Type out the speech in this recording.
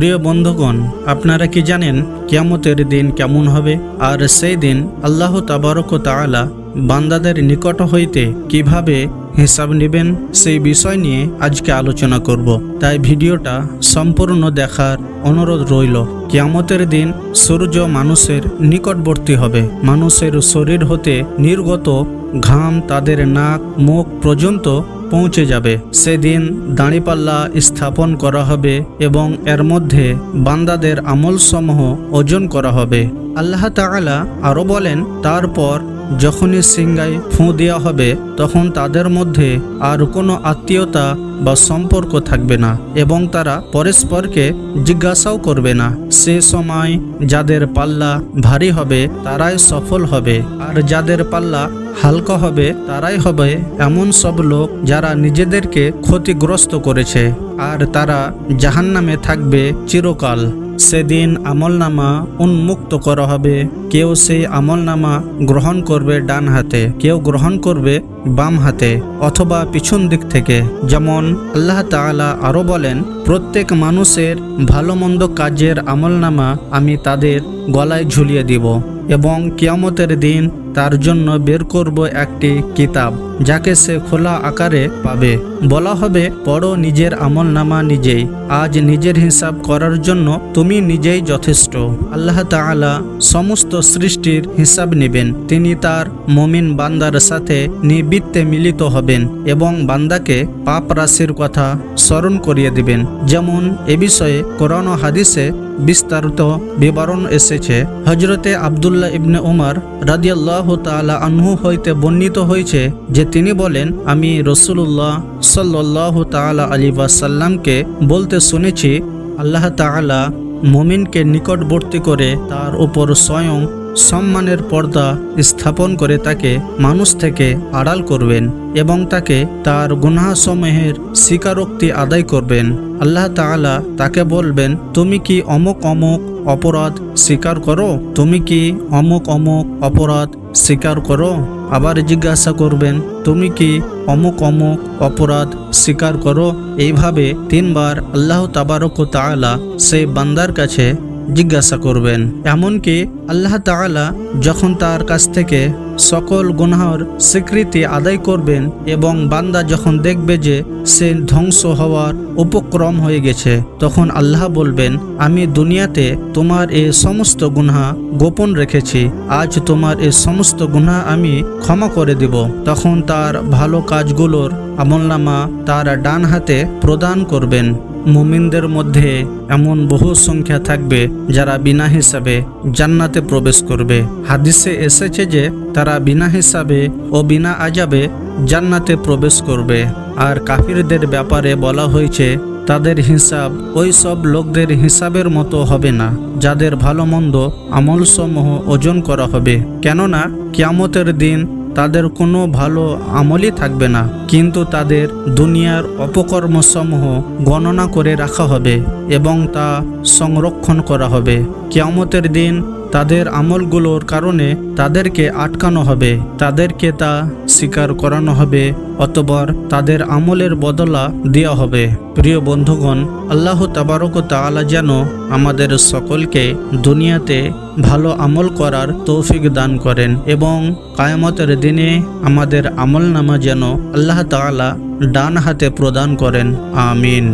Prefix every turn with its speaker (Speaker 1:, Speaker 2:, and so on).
Speaker 1: প্রিয় বন্ধুগণ, আপনারা কি জানেন কিয়ামতের দিন কেমন হবে? আর সেই দিন আল্লাহ তাবারক তাআলা বান্দাদের নিকট হইতে কীভাবে হিসাব নেবেন সেই বিষয় নিয়ে আজকে আলোচনা করব। তাই ভিডিওটা সম্পূর্ণ দেখার অনুরোধ রইল। কিয়ামতের দিন সূর্য মানুষের নিকটবর্তী হবে। মানুষের শরীর হতে নির্গত ঘাম তাদের নাক, মুখ পর্যন্ত পৌঁছে যাবে। সেদিন দাঁড়িপাল্লা স্থাপন করা হবে এবং এর মধ্যে বান্দাদের আমলসমূহ ওজন করা হবে। আল্লাহ তালা আরও বলেন, তারপর যখনই সিংগায় ফুঁ দেওয়া হবে, তখন তাদের মধ্যে আর কোনো আত্মীয়তা বা সম্পর্ক থাকবে না এবং তারা পরস্পরকে জিজ্ঞাসাও করবে না। সে সময় যাদের পাল্লা ভারী হবে, তারাই সফল হবে, আর যাদের পাল্লা হালকা হবে, তারাই হবে এমন সব লোক যারা নিজেদেরকে ক্ষতিগ্রস্ত করেছে, আর তারা জাহান্নামে থাকবে চিরকাল। সেদিন আমলনামা উন্মুক্ত করা হবে। কেউ সেই আমলনামা গ্রহণ করবে ডান হাতে, কেউ গ্রহণ করবে বাম হাতে অথবা পিছন দিক থেকে। যেমন আল্লাহ তাআলা আরও বলেন, প্রত্যেক মানুষের ভালো মন্দ কাজের আমলনামা আমি তাদের গলায় ঝুলিয়ে দিব এবং কিয়ামতের দিন তার জন্য বের করব একটি কিতাব, যাকে সে খোলা আকারে পাবে। বলা হবে, পড়ো নিজের আমল নামা নিজেই। আজ নিজের হিসাব করার জন্য তুমি নিজেই যথেষ্ট। আল্লাহ তাআলা সমস্ত সৃষ্টির হিসাব নেবেন। তিনি তার মমিন বান্দার সাথে নিবৃত্তে মিলিত হবেন এবং বান্দাকে পাপ রাশির কথা স্মরণ করিয়ে দিবেন। যেমন এ বিষয়ে কোরআন হাদিসে বিস্তারিত বিবরণ এসেছে। হজরতে আবদুল্লাহ ইবনে উমার রাদিয়াল্লাহ তালা আনহু হইতে বর্ণিত হয়েছে যে তিনি বলেন, আমি রসুল্লাহ সাল্লাহ তালা আলী ওয়াসাল্লামকে বলতে শুনেছি, আল্লাহ তালা মোমিনকে নিকটবর্তী করে তার উপর স্বয়ং সম্মানের পর্দা স্থাপন করে তাকে মানুষ থেকে আড়াল করবেন এবং তাকে তার গুনাহসমূহের স্বীকারোক্তি আদায় করবেন। আল্লাহ তাআলা তাকে বলবেন, তুমি কি অমুক অমুক অপরাধ স্বীকার করো? তুমি কি অমুক অমুক অপরাধ স্বীকার করো? আবার জিজ্ঞাসা করবেন, তুমি কি অমুক অমুক অপরাধ স্বীকার করো? এইভাবে তিনবার আল্লাহ তাবারক তাআলা সেই বান্দার কাছে জিজ্ঞাসা করবেন। এমনকি আল্লাহ তালা যখন তার কাছ থেকে সকল গুনহার স্বীকৃতি আদায় করবেন এবং বান্দা যখন দেখবে যে সে ধ্বংস হওয়ার উপক্রম হয়ে গেছে। তখন আল্লাহ বলবেন, আমি দুনিয়াতে তোমার এ সমস্ত গুনহা গোপন রেখেছি। আজ তোমার এ সমস্ত গুনহা আমি ক্ষমা করে দিব। তখন তার ভালো কাজগুলোর আমলনামা তার ডান হাতে প্রদান করবেন। মুমিনদের মধ্যে এমন বহু সংখ্যা থাকবে যারা বিনা হিসাবে জান্নাতে প্রবেশ করবে। হাদিসে এসেছে যে তারা বিনা হিসাবে ও বিনা আজাবে জান্নাতে প্রবেশ করবে। আর কাফিরদের ব্যাপারে বলা হয়েছে তাদের হিসাব ওই সব লোকদের হিসাবের মতো হবে না, যাদের ভালো মন্দ আমলসমূহ ওজন করা হবে। কেননা, কিয়ামতের দিন তাদের কোনো ভালো আমলই থাকবে না, কিন্তু তাদের দুনিয়ার অপকর্মসমূহ গণনা করে রাখা হবে এবং তা সংরক্ষণ করা হবে। কিয়ামতের দিন তাদের আমলগুলোর কারণে তাদেরকে আটকানো হবে, তাদেরকে তা স্বীকার করানো হবে অতবার তাদের আমলের বদলা দেওয়া হবে। প্রিয় বন্ধুগণ, আল্লাহ তাবারক তাআলা যেন আমাদের সকলকে দুনিয়াতে ভালো আমল করার তৌফিক দান করেন এবং কায়ামতের দিনে আমাদের আমল নামা যেন আল্লাহ তাআলা ডান হাতে প্রদান করেন। আমিন।